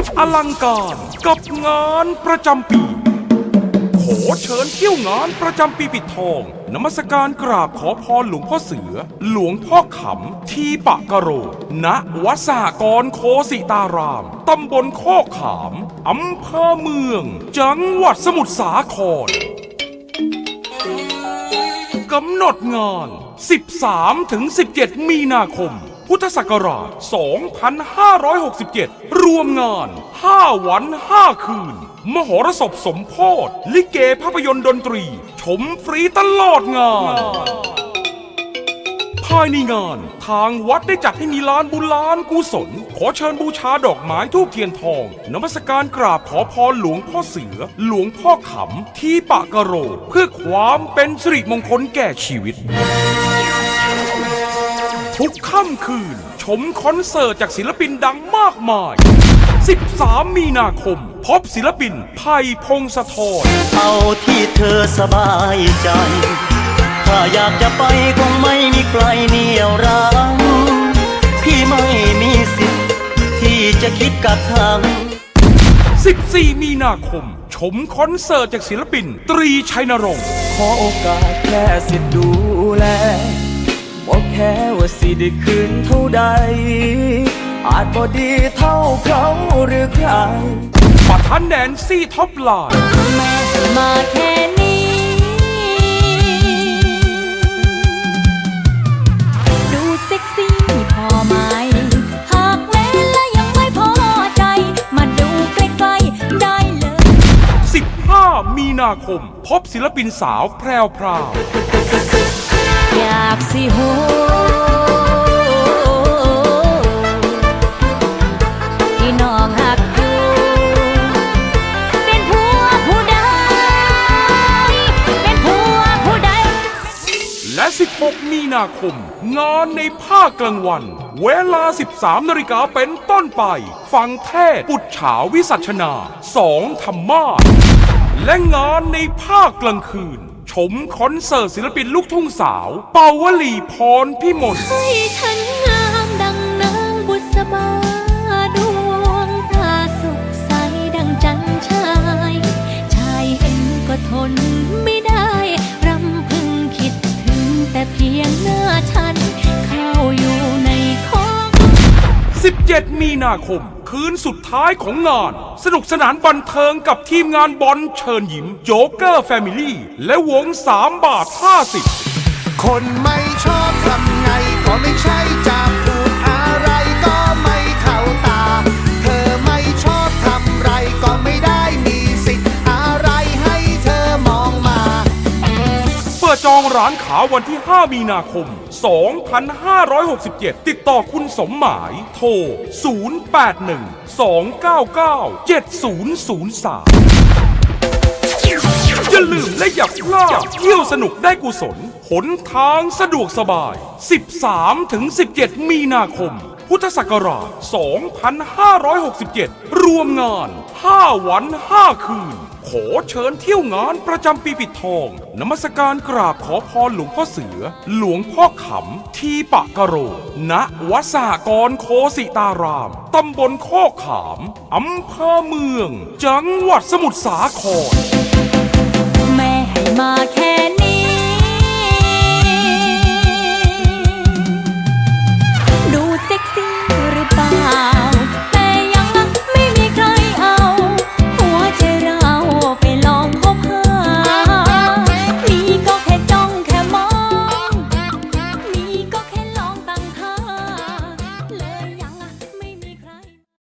สุดอลังการกับงานประจำปี ขอเชิญเที่ยวงานประจำปีปิดทอง นมัสการกราบขอพรหลวงพ่อเสือ หลวงพ่อขำ ทีปะกะโร ณวัดสหกรณ์โคสิตาราม ตำบลโคกขาม อำเภอเมือง จังหวัดสมุทรสาครกำหนดงาน 13ถึง17 มีนาคม พุทธศักราช 2567 รวมงาน 5 วัน 5 คืน มหรสพสมโพธลิเกภาพยนตร์ดนตรี ชมฟรีตลอดงาน ภายในงาน ทางวัดได้จัดให้มีลานบุญลานกุศล ขอเชิญบูชาดอกไม้ทูบเทียนทองนมัสการกราบขอพรหลวงพ่อเสือ หลวงพ่อขำ ที่ปะกะโร เพื่อความเป็นสิริมงคลแก่ชีวิต ทุกค่ำคืน ชมคอนเสิร์ตจากศิลปินดังมากมาย 13 มีนาคม พบศิลปินไผ่พงศธรเอาที่เธอสบายใจ ถ้าอยากจะไปคงไม่มีใครเหนี่ยวรั้งพี่ไม่มีสิทธิ์ที่จะคิดกักขัง 14 มีนาคม ชมคอนเสิร์ตจากศิลปิน ตรีชัยนรงค์ ขอโอกาสแค่สิทธิ์ดูแลบอกแค่ ว่าสิได้คืนเท่าใด อาจบ่ดีเท่าเขาหรือใครปัทานแดนซี่ท็อปไลน์แม่ให้มาแค่นี้ ดูเซ็กซี่พอไหม หากแม้และยังไม่พอใจ มาดูใกล้ๆได้เลย 15 มีนาคม พบศิลปินสาวแพรวพราว อยากสิโหที่น้องหักอยู่ เป็นผัวผู้ใด เป็นผัวผู้ใด และ 16 มีนาคม งานในภาคกลางวัน เวลา 13 นาฬิกาเป็นต้นไป ฟังเทศปุจฉาวิสัชนาสองธรรมาสและงานในภาคกลางคืน ชมคอนเสิร์ตศิลปินลูกทุ่งสาว เปาวลีพรพิมลให้ฉันงามดังนางบุษบาดวงตาสุขใสดังจันชาย ชายเห็นก็ทนไม่ได้รำพึงคิดถึงแต่เพียงหน้าฉัน เข้าอยู่ในข้อ17 มีนาคม คืนสุดท้ายของงาน สนุกสนานบันเทิงกับทีมงานบอลเชิญยิ้มโจ๊กเกอร์แฟมิลี่ และวง3บาท50คนไม่ชอบทำไงก็ไม่ใช่จ ร้านขาวันที่ 5 มีนาคม 2567 ติดต่อคุณสมหมาย โทร 081 299 7003 อย่าลืมและอย่าพลาดเที่ยวสนุกได้กุศล หนทางสะดวกสบาย 13 ถึง 17 มีนาคม พุทธศักราช 2567 รวมงาน 5 วัน 5 คืน ขอเชิญเที่ยวงานประจำปีปิดทอง นมัสการกราบขอพรหลวงพ่อเสือ หลวงพ่อขำ ทีปะกะโร ณวัดสหกรณ์โคสิตาราม ตำบลโคขาม อำเภอเมือง จังหวัดสมุทรสาคร